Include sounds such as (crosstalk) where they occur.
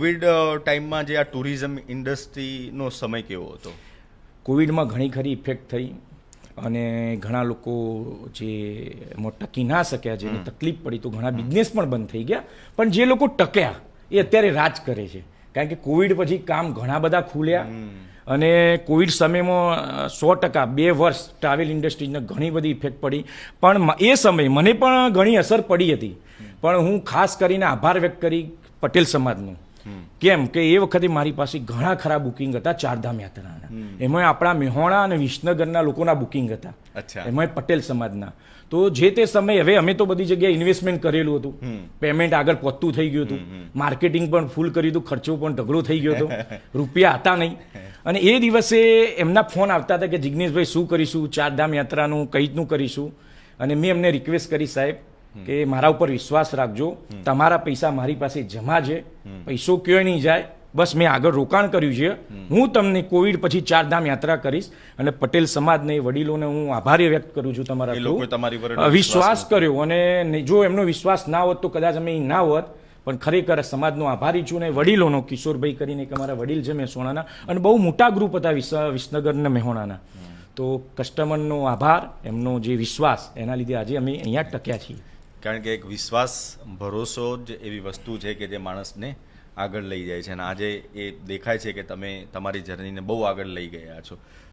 Covid ટાઈમમાં જે આ ટુરિઝમ ઇન્ડસ્ટ્રીનો સમય કેવો હતો? કોવિડમાં ઘણી ખરી ઇફેક્ટ થઈ અને ઘણા લોકો જે એમાં ટકી ના શક્યા જેને તકલીફ પડી તો ઘણા બિઝનેસ પણ બંધ થઈ ગયા. પણ જે લોકો ટક્યા એ અત્યારે રાજ કરે છે. કારણ કે કોવિડ પછી કામ ઘણા બધા ખુલ્યા અને કોવિડ સમયમાં સો ટકા બે વર્ષ ટ્રાવેલ ઇન્ડસ્ટ્રીને ઘણી બધી ઇફેક્ટ પડી. પણ એ સમયે મને પણ ઘણી અસર પડી હતી. પણ હું ખાસ કરીને આભાર વ્યક્ત કરી પટેલ સમાજનો. કેમ કે એ વખતે મારી પાસે ઘણા ખરા બુકિંગ હતા ચારધામ યાત્રાના. એમાં આપણા મેહોણા અને વિસનગરના લોકોના બુકિંગ હતા. અચ્છા. એમાં પટેલ સમાજના. તો જે તે સમયે હવે અમે તો બધી જગ્યાએ ઇન્વેસ્ટમેન્ટ કરેલું હતું. પેમેન્ટ આગળ પહોંચતું થઈ ગયું હતું. માર્કેટિંગ પણ ફૂલ કર્યું હતું ખર્ચો પણ ઢગલો થઈ ગયો હતો. (laughs) રૂપિયા હતા નહીં. અને એ દિવસે એમના ફોન આવતા હતા કે જિગ્નેશભાઈ શું કરીશું? ચારધામ યાત્રાનું કઈ રીતનું કરીશું? અને મેં એમને રિક્વેસ્ટ કરી સાહેબ કે મારા ઉપર વિશ્વાસ રાખજો તમારા પૈસા મારી પાસે જમા છે પૈસો ક્યાંય નહીં જાય બસ મેં આગળ રોકાણ કર્યું છે. હું તમને કોવિડ પછી ચારધામ યાત્રા કરીશ અને પટેલ સમાજને વડીલોને હું આભારી વ્યક્ત કરું છું તમારા વિશ્વાસ કર્યો અને જો એમનો વિશ્વાસ ના હોત તો કદાચ અમે ના હોત પણ ખરેખર સમાજનો આભારી છું ને વડીલોનો કિશોરભાઈ કરીને કે અમારા વડીલ છે મહેસાણાના અને બહુ મોટા ગ્રુપ હતા વિસ- વિસનગર ને મહેસાણાના. તો કસ્ટમરનો આભાર એમનો જે વિશ્વાસ એના લીધે આજે અમે અહીંયા ટક્યા છીએ. કારણ કે એક વિશ્વાસ, ભરોસો જ એવી વસ્તુ છે કે જે માણસને આગળ લઈ જાય છે. અને આજે એ દેખાય છે કે તમે તમારી જર્નીને બહુ આગળ લઈ ગયા છો.